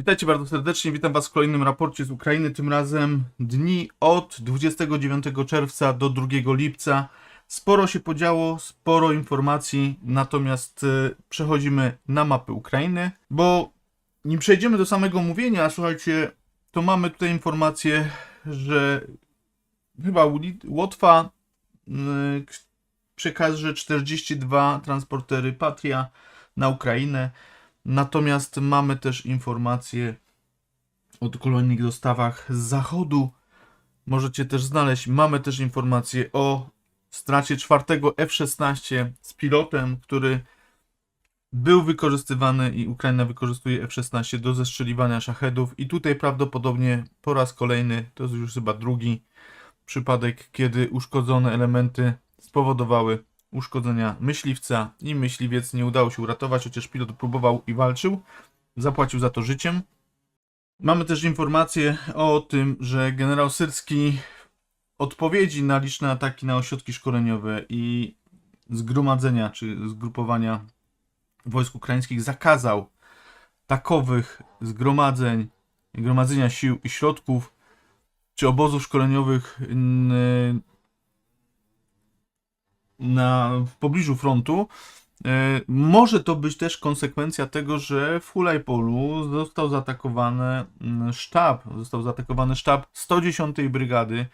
Witajcie bardzo serdecznie, witam Was w kolejnym raporcie z Ukrainy, tym razem dni od 29 czerwca do 2 lipca. Sporo się podziało, sporo informacji, natomiast e, przechodzimy na mapy Ukrainy, bo nim przejdziemy do samego mówienia, słuchajcie, to mamy tutaj informację, że chyba Łotwa y, przekaże 42 transportery Patria na Ukrainę. Natomiast mamy też informacje o kolejnych dostawach z zachodu. Możecie też znaleźć. Mamy też informacje o stracie czwartego F-16 z pilotem, który był wykorzystywany i Ukraina wykorzystuje F-16 do zestrzeliwania szachedów. I tutaj prawdopodobnie po raz kolejny, to jest już chyba drugi przypadek, kiedy uszkodzone elementy spowodowały uszkodzenia myśliwca i myśliwiec nie udało się uratować, chociaż pilot próbował i walczył. Zapłacił za to życiem. Mamy też informację o tym, że generał Syrski odpowiedzi na liczne ataki na ośrodki szkoleniowe i zgromadzenia czy zgrupowania wojsk ukraińskich zakazał takowych zgromadzeń, gromadzenia sił i środków czy obozów szkoleniowych na, w pobliżu frontu. E, Może to być też konsekwencja tego, że w Hulajpolu został zaatakowany mm, sztab, został zaatakowany sztab 110 Brygady.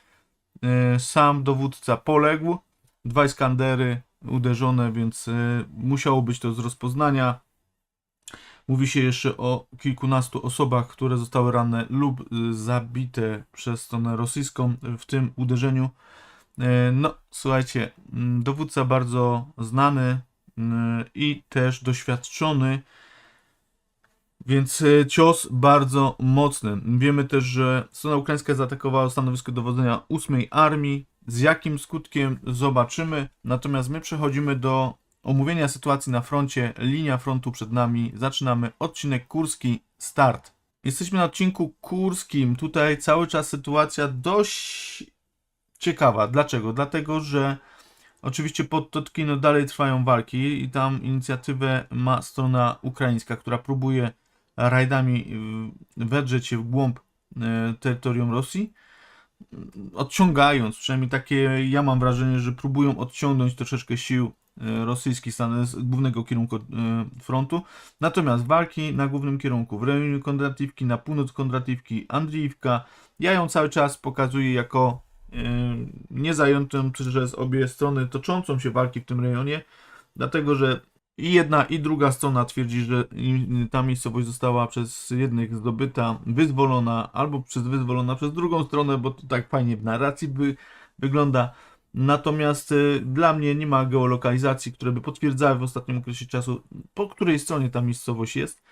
E, Sam dowódca poległ, dwa Iskandery uderzone, więc e, musiało być to z rozpoznania. Mówi się jeszcze o kilkunastu osobach, które zostały ranne lub zabite przez stronę rosyjską w tym uderzeniu. E, No, słuchajcie, mm, dowódca bardzo znany mm, i też doświadczony, więc e, cios bardzo mocny. Wiemy też, że strona ukraińska zaatakowała stanowisko dowodzenia 8 Armii. Z jakim skutkiem zobaczymy. Natomiast my przechodzimy do omówienia sytuacji na froncie. Linia frontu przed nami. Zaczynamy odcinek Kurski. Start. Jesteśmy na odcinku Kurskim. Tutaj cały czas sytuacja dość ciekawa. Dlaczego? Dlatego, że oczywiście pod Totkino dalej trwają walki i tam inicjatywę ma strona ukraińska, która próbuje rajdami wedrzeć się w głąb y, terytorium Rosji, odciągając, przynajmniej takie ja mam wrażenie, że próbują odciągnąć troszeczkę sił y, rosyjskich z głównego kierunku y, frontu. Natomiast walki na głównym kierunku, w rejonie Kondratiwki, na północ Kondratiwki, Andriiwka, ja ją cały czas pokazuję jako niezajętą przez obie strony toczącą się walki w tym rejonie, dlatego że i jedna i druga strona twierdzi, że ta miejscowość została przez jednych zdobyta, wyzwolona, albo przez wyzwolona przez drugą stronę, bo to tak fajnie w narracji by, wygląda. Natomiast y, dla mnie nie ma geolokalizacji, które by potwierdzały w ostatnim okresie czasu, po której stronie ta miejscowość jest.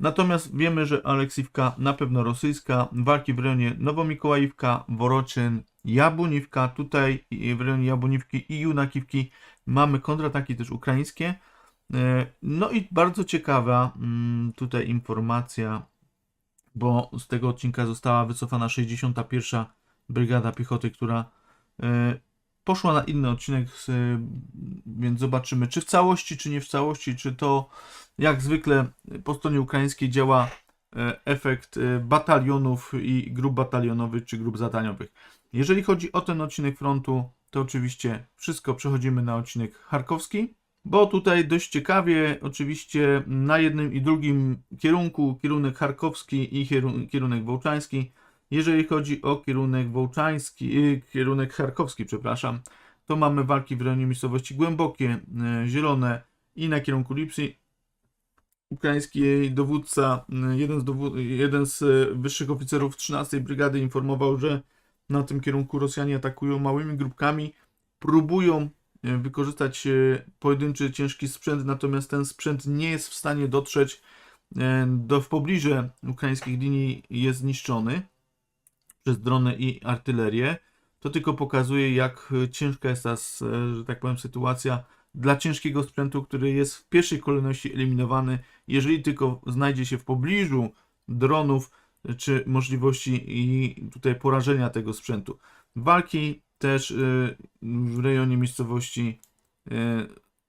Natomiast wiemy, że Aleksiwka na pewno rosyjska, walki w rejonie Nowomikołajówka, Woroczyn, Jabłoniwka, tutaj w rejonie Jabłoniwki i Junakiwki mamy kontrataki też ukraińskie. E, No i bardzo ciekawa mm, tutaj informacja, bo z tego odcinka została wycofana 61. Brygada Piechoty, która e, poszła na inny odcinek, z- więc zobaczymy, czy w całości, czy nie w całości, czy to jak zwykle po stronie ukraińskiej działa e, efekt e, batalionów i grup batalionowych czy grup zadaniowych. Jeżeli chodzi o ten odcinek frontu, to oczywiście wszystko przechodzimy na odcinek charkowski, bo tutaj dość ciekawie, oczywiście na jednym i drugim kierunku, kierunek charkowski i kieru- kierunek wołczański. Jeżeli chodzi o kierunek wołczański, y, kierunek charkowski, przepraszam, to mamy walki w rejonie miejscowości Głębokie, y, Zielone i na kierunku Lipsy ukraiński dowódca, y, jeden z, dowó- jeden z y, wyższych oficerów 13 Brygady informował, że na tym kierunku Rosjanie atakują małymi grupkami, próbują y, wykorzystać pojedynczy ciężki sprzęt, natomiast ten sprzęt nie jest w stanie dotrzeć do w pobliże ukraińskich linii jest zniszczony przez drony i artylerię. To tylko pokazuje, jak ciężka jest ta, że tak powiem, sytuacja dla ciężkiego sprzętu, który jest w pierwszej kolejności eliminowany, jeżeli tylko znajdzie się w pobliżu dronów y, czy możliwości i tutaj porażenia tego sprzętu. Walki też y, w rejonie miejscowości y,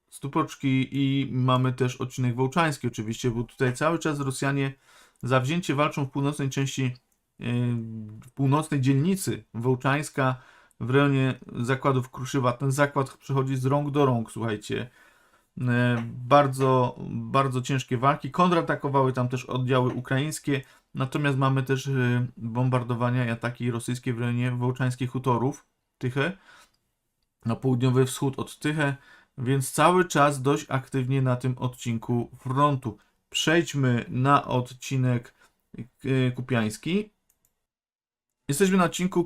Stupoczki i mamy też odcinek wołczański oczywiście, bo tutaj cały czas Rosjanie zawzięcie walczą w północnej części, yy, w północnej dzielnicy Wołczańska w rejonie zakładów Kruszywa. Ten zakład przechodzi z rąk do rąk, słuchajcie. E, Bardzo, bardzo ciężkie walki. Kontratakowały tam też oddziały ukraińskie, natomiast mamy też e, bombardowania i ataki rosyjskie w rejonie wołczańskich hutorów, Tyche, na południowy wschód od Tyche, więc cały czas dość aktywnie na tym odcinku frontu. Przejdźmy na odcinek e, kupiański. Jesteśmy na odcinku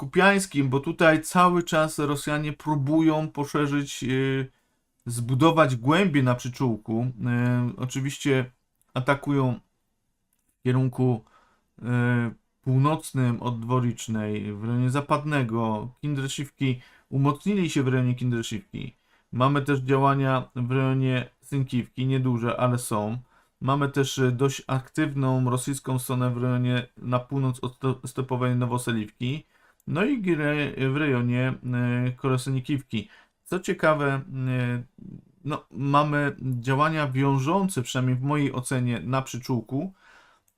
kupiańskim, bo tutaj cały czas Rosjanie próbują poszerzyć, e, zbudować głębie na przyczółku. E, Oczywiście atakują w kierunku e, północnym od Dworicznej, w rejonie zapadnego. Kindreszywki umocnili się w rejonie Kindreszywki. Mamy też działania w rejonie Synkiwki, nieduże, ale są. Mamy też dość aktywną rosyjską stronę w rejonie na północ od stepowej Nowoseliwki. No i gre- w rejonie e, Korosenikiwki. Co ciekawe, e, no, mamy działania wiążące, przynajmniej w mojej ocenie, na przyczółku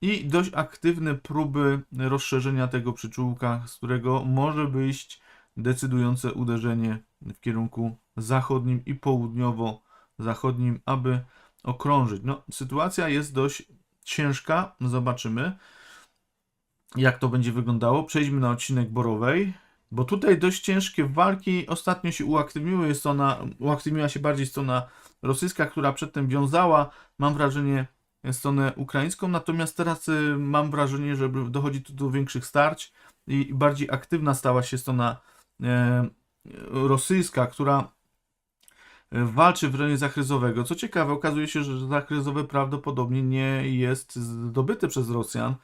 i dość aktywne próby rozszerzenia tego przyczółka, z którego może wyjść decydujące uderzenie w kierunku zachodnim i południowo-zachodnim, aby okrążyć. No, sytuacja jest dość ciężka, zobaczymy jak to będzie wyglądało. Przejdźmy na odcinek Borowej, bo tutaj dość ciężkie walki ostatnio się uaktywniły. Jest ona, uaktywniła się bardziej strona rosyjska, która przedtem wiązała, mam wrażenie, stronę ukraińską, natomiast teraz y, mam wrażenie, że dochodzi tu do większych starć i bardziej aktywna stała się strona e, rosyjska, która e, walczy w rejonie zachryzowego. Co ciekawe, okazuje się, że zachryzowe prawdopodobnie nie jest zdobyte przez Rosjan.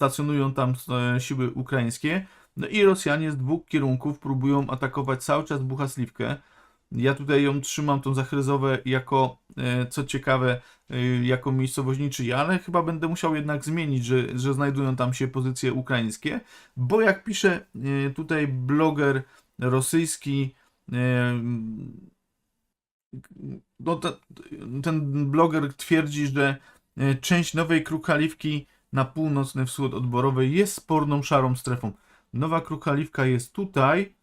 Stacjonują tam e, siły ukraińskie. No i Rosjanie z dwóch kierunków próbują atakować cały czas Buchasliwkę. Ja tutaj ją trzymam, tą zachryzowę, jako, e, co ciekawe, e, jako miejscowość ale chyba będę musiał jednak zmienić, że, że znajdują tam się pozycje ukraińskie, bo jak pisze tutaj bloger rosyjski, no te, ten bloger twierdzi, że część Nowej Krukaliwki na północny wschód od Borowej jest sporną szarą strefą. Nowa Krukaliwka jest tutaj,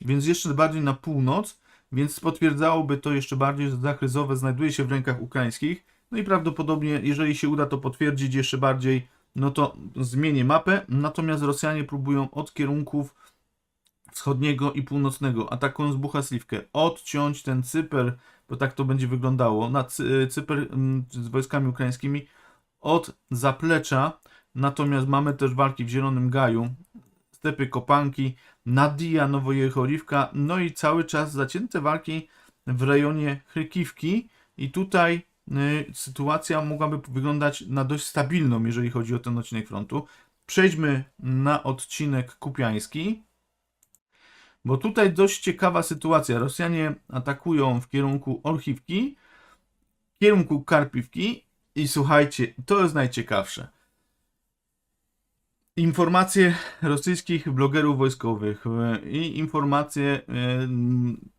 więc jeszcze bardziej na północ, więc potwierdzałoby to jeszcze bardziej, że zachryzowe znajduje się w rękach ukraińskich. No i prawdopodobnie, jeżeli się uda to potwierdzić jeszcze bardziej, no to zmienię mapę. Natomiast Rosjanie próbują od kierunków wschodniego i północnego, atakując Buchasliwkę, odciąć ten Cyper, bo tak to będzie wyglądało, na Cy- Cyper mm, z wojskami ukraińskimi od zaplecza. Natomiast mamy też walki w Zielonym Gaju, stepy Kopanki, Nadia, Nowojechoriwka, no i cały czas zacięte walki w rejonie Chrykiwki i tutaj y, sytuacja mogłaby wyglądać na dość stabilną, jeżeli chodzi o ten odcinek frontu. Przejdźmy na odcinek kupiański, bo tutaj dość ciekawa sytuacja. Rosjanie atakują w kierunku Orchiwki, w kierunku Karpiwki i słuchajcie, to jest najciekawsze. Informacje rosyjskich blogerów wojskowych e, i informacje e,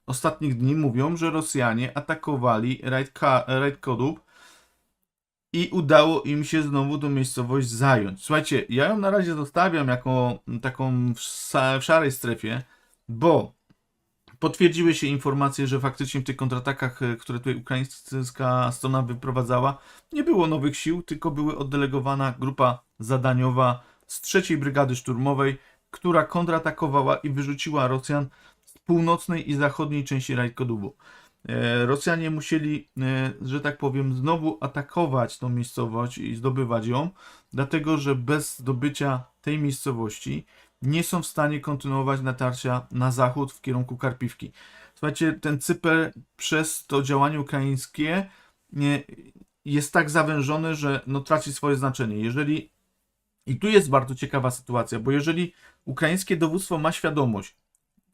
ostatnich dni mówią, że Rosjanie atakowali Rajd Kodub i udało im się znowu tą miejscowość zająć. Słuchajcie, ja ją na razie zostawiam jako taką w szarej strefie, bo potwierdziły się informacje, że faktycznie w tych kontratakach, e, które tutaj ukraińska strona wyprowadzała, nie było nowych sił, tylko były oddelegowana grupa zadaniowa z trzeciej brygady szturmowej, która kontratakowała i wyrzuciła Rosjan z północnej i zachodniej części Rajkodubu. E, Rosjanie musieli, e, że tak powiem, znowu atakować tą miejscowość i zdobywać ją, dlatego że bez zdobycia tej miejscowości nie są w stanie kontynuować natarcia na zachód w kierunku Karpiwki. Słuchajcie, ten Cyper przez to działanie ukraińskie nie, jest tak zawężony, że no, traci swoje znaczenie. Jeżeli i tu jest bardzo ciekawa sytuacja, bo jeżeli ukraińskie dowództwo ma świadomość,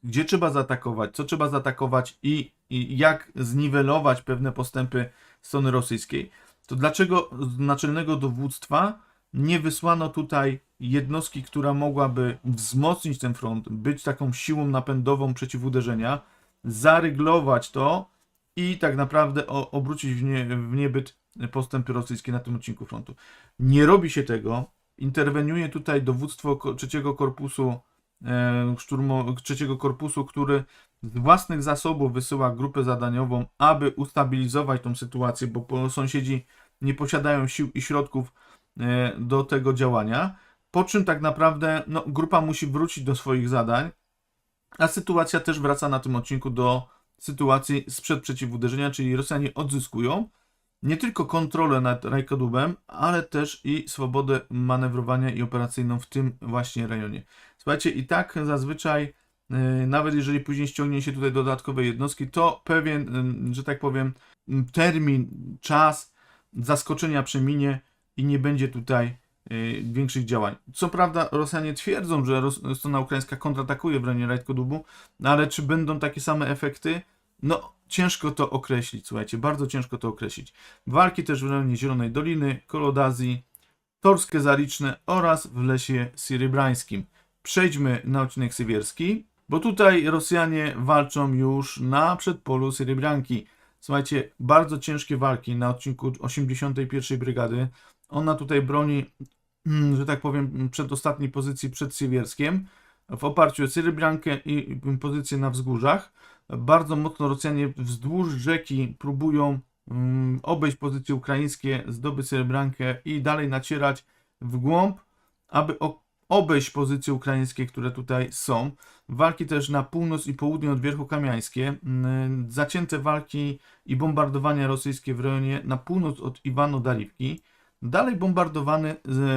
gdzie trzeba zaatakować, co trzeba zaatakować i, i jak zniwelować pewne postępy strony rosyjskiej, to dlaczego naczelnego dowództwa nie wysłano tutaj jednostki, która mogłaby wzmocnić ten front, być taką siłą napędową przeciwuderzenia, zaryglować to i tak naprawdę obrócić w, nie, w niebyt postępy rosyjskie na tym odcinku frontu. Nie robi się tego. Interweniuje tutaj dowództwo trzeciego korpusu e, szturmo, trzeciego korpusu, który z własnych zasobów wysyła grupę zadaniową, aby ustabilizować tą sytuację, bo sąsiedzi nie posiadają sił i środków do tego działania. Po czym tak naprawdę no, grupa musi wrócić do swoich zadań, a sytuacja też wraca na tym odcinku do sytuacji sprzed przeciwuderzenia, czyli Rosjanie odzyskują nie tylko kontrolę nad Rajkodubem, ale też i swobodę manewrowania i operacyjną w tym właśnie rejonie. Słuchajcie, i tak zazwyczaj, yy, nawet jeżeli później ściągnie się tutaj dodatkowe jednostki, to pewien, yy, że tak powiem, termin, czas zaskoczenia przeminie i nie będzie tutaj yy, większych działań. Co prawda Rosjanie twierdzą, że strona ukraińska kontratakuje w rejonie Rajkodubu, ale czy będą takie same efekty? No, ciężko to określić, słuchajcie, bardzo ciężko to określić. Walki też w rejonie Zielonej Doliny, Kolodazji, Torskie Zariczne oraz w lesie syrybrańskim. Przejdźmy na odcinek sywierski, bo tutaj Rosjanie walczą już na przedpolu Syrybrianki. Słuchajcie, bardzo ciężkie walki na odcinku 81 Brygady. Ona tutaj broni, mm, że tak powiem, przedostatniej pozycji przed Siewierskiem w oparciu o Syrybriankę i pozycję na wzgórzach. Bardzo mocno Rosjanie wzdłuż rzeki próbują mm, obejść pozycje ukraińskie, zdobyć Syrebrankę i dalej nacierać w głąb, aby obejść pozycje ukraińskie, które tutaj są. Walki też na północ i południe od Wierchu Kamiańskie. Mm, Zacięte walki i bombardowania rosyjskie w rejonie na północ od Iwano-Dariwki. Dalej bombardowany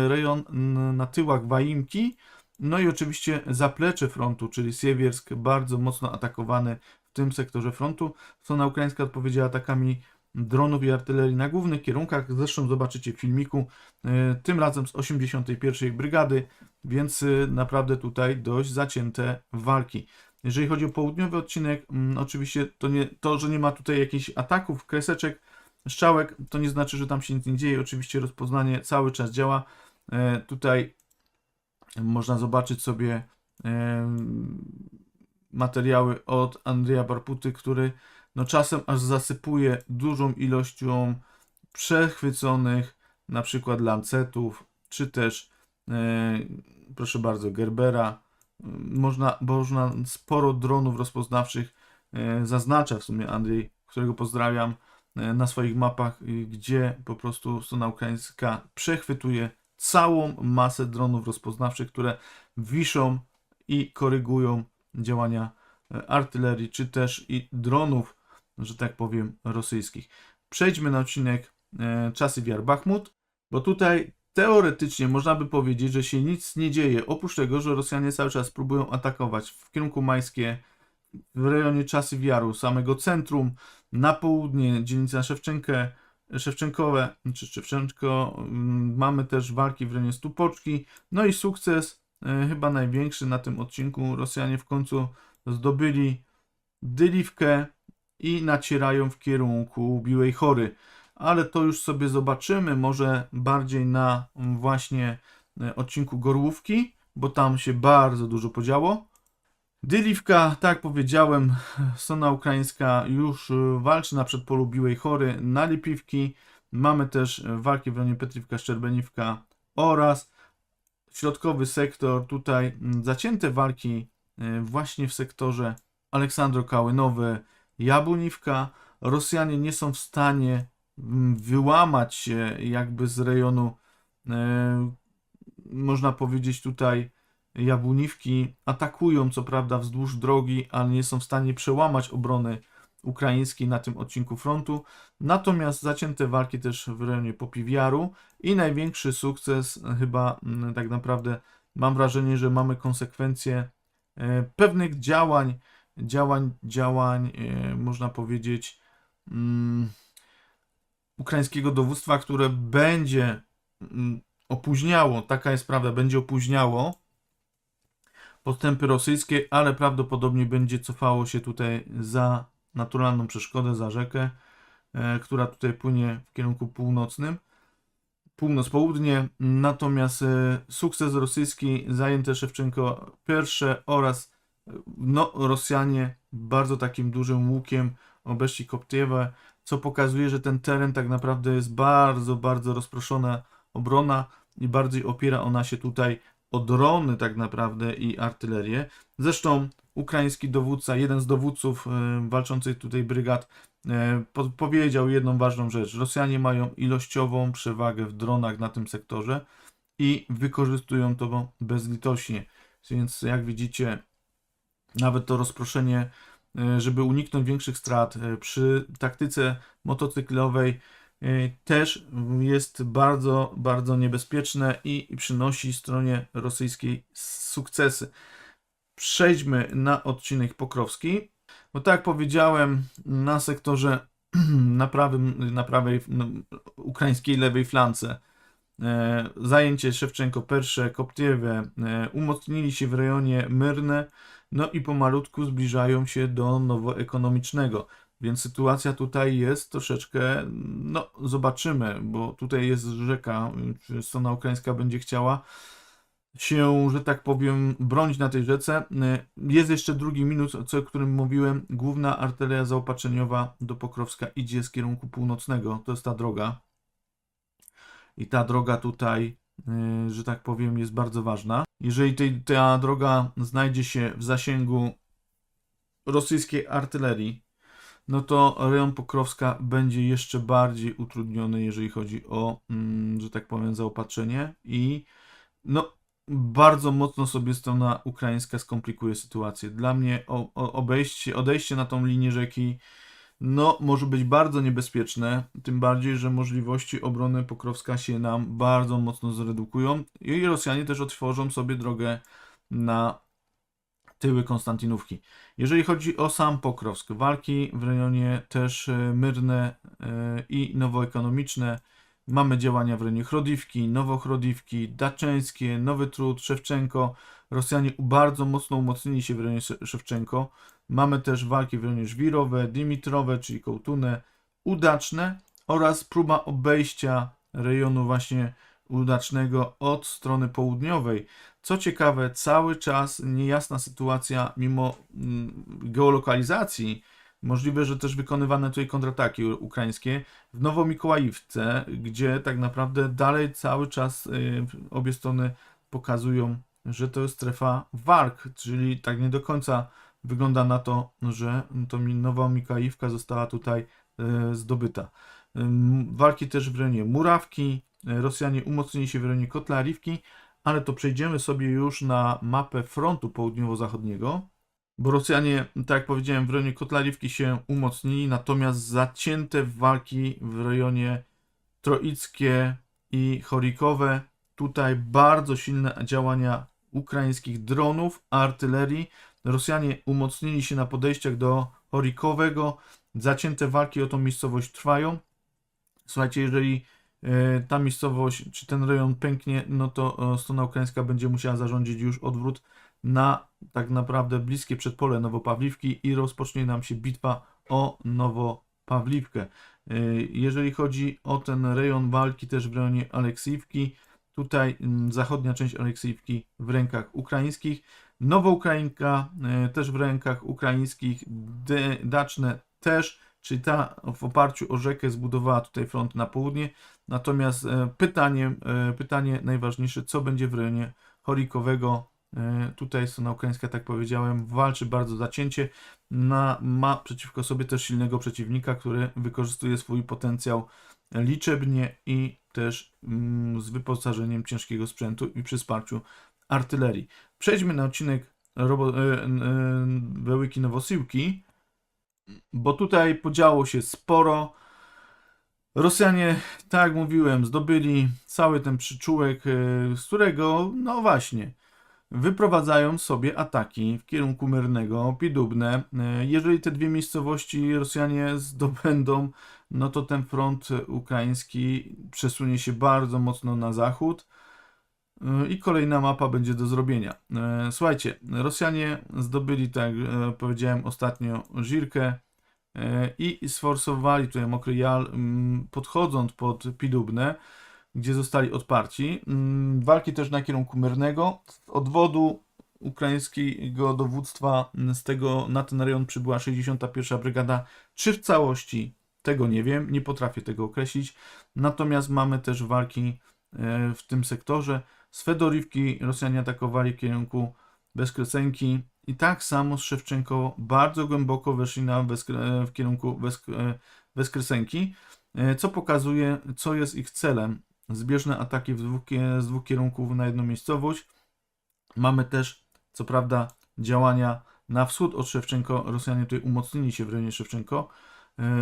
rejon mm, na tyłach Waimki. No i oczywiście zaplecze frontu, czyli Siewiersk, bardzo mocno atakowany w tym sektorze frontu. Strona ukraińska odpowiedziała atakami dronów i artylerii na głównych kierunkach. Zresztą zobaczycie w filmiku, e, tym razem z 81 Brygady, więc e, naprawdę tutaj dość zacięte walki. Jeżeli chodzi o południowy odcinek, mm, oczywiście to, nie, to, że nie ma tutaj jakichś ataków, kreseczek, strzałek, to nie znaczy, że tam się nic nie dzieje. Oczywiście rozpoznanie cały czas działa. E, Tutaj można zobaczyć sobie em, materiały od Andrzeja Barputy, który no czasem aż zasypuje dużą ilością przechwyconych na przykład lancetów, czy też e, proszę bardzo Gerbera. Można, można sporo dronów rozpoznawczych e, zaznacza w sumie Andrzej, którego pozdrawiam e, na swoich mapach, y, gdzie po prostu strona ukraińska przechwytuje całą masę dronów rozpoznawczych, które wiszą i korygują działania e, artylerii, czy też i dronów, że tak powiem, rosyjskich. Przejdźmy na odcinek e, Czasy Wiar Bachmut, bo tutaj teoretycznie można by powiedzieć, że się nic nie dzieje, oprócz tego, że Rosjanie cały czas próbują atakować w kierunku Majskie, w rejonie Czasy Wiaru, samego centrum, na południe, dzielnica Szewczenkę, Szewczenkowe, czy Szewczenko, mm, mamy też walki w rejonie Stupoczki, no i sukces e, chyba największy na tym odcinku. Rosjanie w końcu zdobyli Dyliwkę i nacierają w kierunku Biłej Chory. Ale to już sobie zobaczymy, może bardziej na mm, właśnie e, odcinku Gorłówki, bo tam się bardzo dużo podziało. Dyliwka, tak jak powiedziałem, strona ukraińska już y, walczy na przedpolu Biłej Chory na Lipiwki. Mamy też y, walki w rejonie Petriwka, Szczerbeniwka oraz środkowy sektor. Tutaj mm, zacięte walki właśnie w sektorze Aleksandro Kałynowy, Jabłoniwka. Rosjanie nie są w stanie wyłamać się jakby z rejonu, e, można powiedzieć tutaj, Jabłoniwki atakują, co prawda, wzdłuż drogi, ale nie są w stanie przełamać obrony ukraińskiej na tym odcinku frontu. Natomiast zacięte walki też w rejonie Popiwiaru i największy sukces, e, chyba tak naprawdę mam wrażenie, że mamy konsekwencje e, pewnych działań, działań, działań, można powiedzieć, mm, ukraińskiego dowództwa, które będzie mm, opóźniało, taka jest prawda, będzie opóźniało postępy rosyjskie, ale prawdopodobnie będzie cofało się tutaj za naturalną przeszkodę, za rzekę, e, która tutaj płynie w kierunku północnym. Północ-południe, natomiast e, sukces rosyjski, zajęte Szewczenko pierwsze oraz e, no, Rosjanie bardzo takim dużym łukiem obeszli Koptiewę, co pokazuje, że ten teren tak naprawdę jest bardzo, bardzo rozproszona obrona i bardziej opiera ona się tutaj o drony tak naprawdę i artylerię. Zresztą ukraiński dowódca, jeden z dowódców e, walczących tutaj brygad e, po, powiedział jedną ważną rzecz. Rosjanie mają ilościową przewagę w dronach na tym sektorze i wykorzystują to bezlitośnie. Więc jak widzicie, nawet to rozproszenie, żeby uniknąć większych strat e, przy taktyce motocyklowej e, też jest bardzo, bardzo niebezpieczne i przynosi stronie rosyjskiej sukcesy. Przejdźmy na odcinek Pokrowski. Bo tak jak powiedziałem, na sektorze na, prawym, na prawej no, ukraińskiej lewej flance e, zajęcie Szewczenko, Persze, Koptiewe e, umocnili się w rejonie Myrne, no i pomalutku zbliżają się do nowoekonomicznego. Więc sytuacja tutaj jest troszeczkę, no zobaczymy, bo tutaj jest rzeka, czy strona ukraińska będzie chciała się, że tak powiem, bronić na tej rzece. Jest jeszcze drugi minus, o którym mówiłem. Główna artyleria zaopatrzeniowa do Pokrowska idzie z kierunku północnego. To jest ta droga. I ta droga tutaj, że tak powiem, jest bardzo ważna. Jeżeli tej, ta droga znajdzie się w zasięgu rosyjskiej artylerii, no to rejon Pokrowska będzie jeszcze bardziej utrudniony, jeżeli chodzi o, mm, że tak powiem, zaopatrzenie i no, bardzo mocno sobie strona ukraińska skomplikuje sytuację. Dla mnie obejście, odejście na tą linię rzeki no, może być bardzo niebezpieczne, tym bardziej, że możliwości obrony Pokrowska się nam bardzo mocno zredukują i Rosjanie też otworzą sobie drogę na tyły Konstantynówki. Jeżeli chodzi o sam Pokrowsk, walki w rejonie też e, Myrne e, i nowoekonomiczne, Mamy działania w rejonie Chrodiwki, Nowochrodiwki, Daczeńskie, Nowy Trud, Szewczenko. Rosjanie bardzo mocno umocnili się w rejonie Sze- Szewczenko. Mamy też walki w rejonie Żwirowe, Dimitrowe, czyli Kołtune, Udaczne oraz próba obejścia rejonu właśnie Udacznego od strony południowej. Co ciekawe, cały czas niejasna sytuacja mimo mm, geolokalizacji Możliwe, że też wykonywane tutaj kontrataki ukraińskie w Nowomikołajówce, gdzie tak naprawdę dalej cały czas y, obie strony pokazują, że to jest strefa walk, czyli tak nie do końca wygląda na to, że to Nowa Mikołajówka została tutaj y, zdobyta. Walki też w rejonie Murawki, y, Rosjanie umocnili się w rejonie Kotlariwki, ale to przejdziemy sobie już na mapę frontu południowo-zachodniego bo Rosjanie, tak jak powiedziałem, w rejonie Kotlariwki się umocnili, natomiast zacięte walki w rejonie Troickie i Chorikowe, tutaj bardzo silne działania ukraińskich dronów, artylerii. Rosjanie umocnili się na podejściach do Chorikowego, zacięte walki o tą miejscowość trwają. Słuchajcie, jeżeli e, ta miejscowość czy ten rejon pęknie, no to e, strona ukraińska będzie musiała zarządzić już odwrót na tak naprawdę bliskie przedpole Nowopawliwki i rozpocznie nam się bitwa o Nowopawliwkę. Y, Jeżeli chodzi o ten rejon walki też w rejonie Aleksiewki, tutaj zachodnia część Aleksiewki w rękach ukraińskich, Nowoukrajinka y, też w rękach ukraińskich, Daczne też, czyli ta w oparciu o rzekę zbudowała tutaj front na południe, natomiast e, pytanie, e, pytanie najważniejsze, co będzie w rejonie Chorikowego, E, Tutaj strona ukraińska, tak powiedziałem, walczy bardzo zacięcie. Na, ma przeciwko sobie też silnego przeciwnika, który wykorzystuje swój potencjał liczebnie i też mm, z wyposażeniem ciężkiego sprzętu i przy wsparciu artylerii. Przejdźmy na odcinek robo, e, e, Wełyki Nowosiłki, bo tutaj podziało się sporo. Rosjanie, tak jak mówiłem, zdobyli cały ten przyczółek, e, z którego, no właśnie, wyprowadzają sobie ataki w kierunku Myrnego, Pidubne. E, Jeżeli te dwie miejscowości Rosjanie zdobędą, no to ten front ukraiński przesunie się bardzo mocno na zachód e, i kolejna mapa będzie do zrobienia. E, Słuchajcie, Rosjanie zdobyli, tak jak e, powiedziałem ostatnio, Żirkę e, i sforsowali tutaj Mokry Jal, podchodząc pod Pidubne gdzie zostali odparci. Walki też na kierunku Myrnego. Odwodu ukraińskiego dowództwa z tego na ten rejon przybyła 61. Brygada, czy w całości, tego nie wiem, nie potrafię tego określić. Natomiast mamy też walki e, w tym sektorze. Z Fedorivki Rosjanie atakowali w kierunku Bezkresenki i tak samo z Szewczenko bardzo głęboko weszli na Beskre, w kierunku Besk, e, e, co pokazuje, co jest ich celem. Zbieżne ataki dwóch, z dwóch kierunków na jedną miejscowość. Mamy też, co prawda, działania na wschód od Szewczenko. Rosjanie tutaj umocnili się w rejonie Szewczenko, e,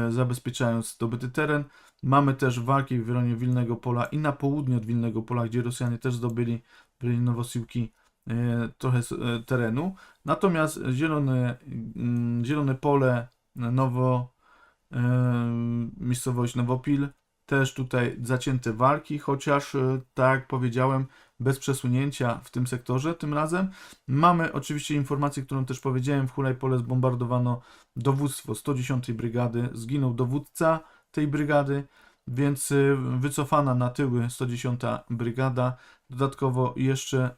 zabezpieczając zdobyty teren. Mamy też walki w rejonie Wilnego Pola i na południe od Wilnego Pola, gdzie Rosjanie też zdobyli w rejonie Nowosiłki e, trochę e, terenu. Natomiast zielone, mm, zielone pole, nowo, e, miejscowość Nowopil, też tutaj zacięte walki, chociaż e, tak jak powiedziałem, bez przesunięcia w tym sektorze tym razem. Mamy oczywiście informację, którą też powiedziałem, w Hulajpole zbombardowano dowództwo 110 Brygady, zginął dowódca tej brygady, więc y, wycofana na tyły 110 Brygada, dodatkowo jeszcze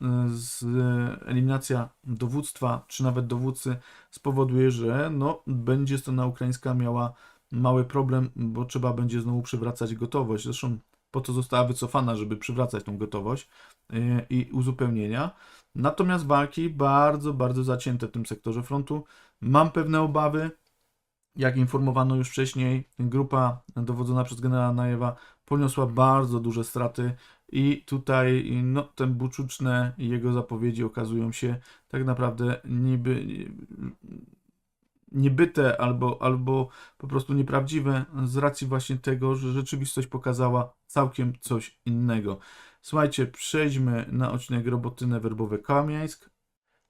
y, eliminacja dowództwa, czy nawet dowódcy spowoduje, że no, będzie strona ukraińska miała mały problem, bo trzeba będzie znowu przywracać gotowość. Zresztą po to została wycofana, żeby przywracać tą gotowość y, i uzupełnienia. Natomiast walki bardzo, bardzo zacięte w tym sektorze frontu. Mam pewne obawy, jak informowano już wcześniej, grupa dowodzona przez generała Najewa poniosła bardzo duże straty i tutaj no, te buczuczne jego zapowiedzi okazują się tak naprawdę niby niebyte albo, albo po prostu nieprawdziwe z racji właśnie tego, że rzeczywistość pokazała całkiem coś innego. Słuchajcie, przejdźmy na odcinek Robotynę Werbowe Kamiańsk,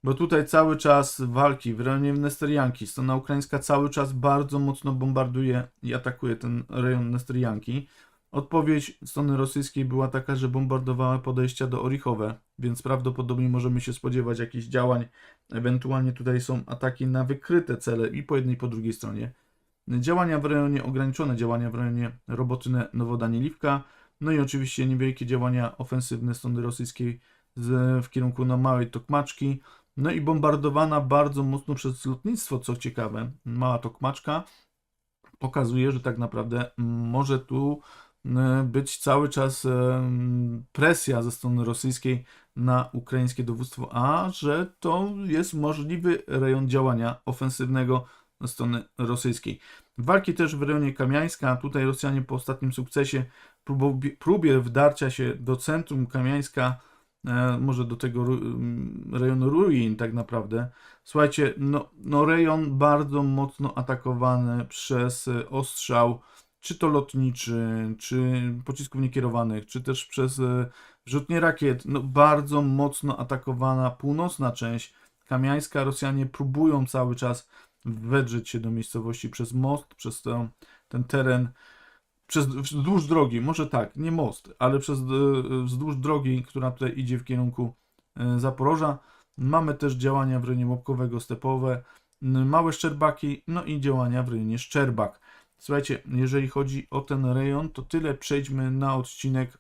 bo tutaj cały czas walki w rejonie Nesterianki. Strona ukraińska cały czas bardzo mocno bombarduje i atakuje ten rejon Nesterianki. Odpowiedź strony rosyjskiej była taka, że bombardowała podejścia do Orichowe, więc prawdopodobnie możemy się spodziewać jakichś działań. Ewentualnie tutaj są ataki na wykryte cele i po jednej i po drugiej stronie. Działania w rejonie, ograniczone działania w rejonie Robotyne Nowodanieliwka. No i oczywiście niewielkie działania ofensywne strony rosyjskiej w kierunku na Małej Tokmaczki. No i bombardowana bardzo mocno przez lotnictwo, co ciekawe, Mała Tokmaczka pokazuje, że tak naprawdę może tu być cały czas e, presja ze strony rosyjskiej na ukraińskie dowództwo, a że to jest możliwy rejon działania ofensywnego ze strony rosyjskiej. Walki też w rejonie Kamiańska. Tutaj Rosjanie po ostatnim sukcesie, próbie, wdarcia się do centrum Kamiańska, e, może do tego ru- m, rejonu ruin tak naprawdę. Słuchajcie, no, no rejon bardzo mocno atakowany przez e, ostrzał, czy to lotniczy, czy pocisków niekierowanych, czy też przez e, rzutnie rakiet. No, bardzo mocno atakowana północna część Kamiańska. Rosjanie próbują cały czas wedrzeć się do miejscowości przez most, przez to, ten teren, przez, wzdłuż drogi, może tak, nie most, ale przez e, wzdłuż drogi, która tutaj idzie w kierunku e, Zaporoża. Mamy też działania w rejonie Łopkowego, Stepowe, małe Szczerbaki, no i działania w rejonie Szczerbak. Słuchajcie, jeżeli chodzi o ten rejon, to tyle. Przejdźmy na odcinek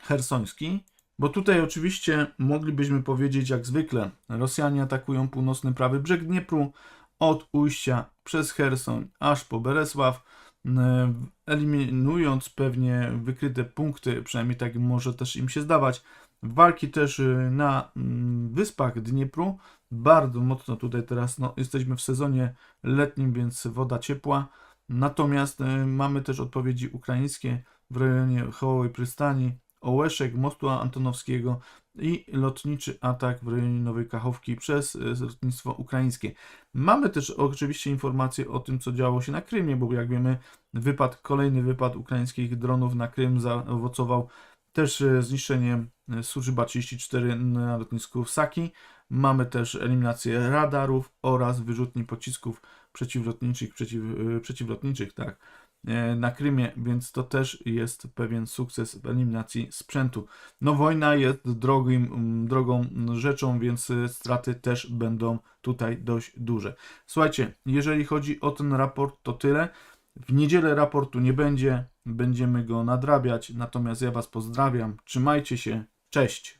hersoński. Bo tutaj oczywiście moglibyśmy powiedzieć jak zwykle, Rosjanie atakują północny prawy brzeg Dniepru od ujścia przez Hersoń aż po Beresław, n- eliminując pewnie wykryte punkty, przynajmniej tak może też im się zdawać. Walki też y, na mm, wyspach Dniepru, bardzo mocno tutaj teraz, no jesteśmy w sezonie letnim, więc woda ciepła. Natomiast y, mamy też odpowiedzi ukraińskie w rejonie Hołowej Przystani, Ołeszek, Mostu Antonowskiego i lotniczy atak w rejonie Nowej Kachowki przez y, lotnictwo ukraińskie. Mamy też oczywiście informacje o tym, co działo się na Krymie, bo jak wiemy, wypad, kolejny wypad ukraińskich dronów na Krym zaowocował też e, zniszczeniem Sużyba 34 na lotnisku w Saki. Mamy też eliminację radarów oraz wyrzutni pocisków przeciwlotniczych, przeciw, e, przeciwlotniczych, tak, e, na Krymie, więc to też jest pewien sukces w eliminacji sprzętu. No wojna jest drogim, mm, drogą rzeczą, więc e, straty też będą tutaj dość duże. Słuchajcie, jeżeli chodzi o ten raport, to tyle. W niedzielę raportu nie będzie, będziemy go nadrabiać, natomiast ja Was pozdrawiam, trzymajcie się, cześć!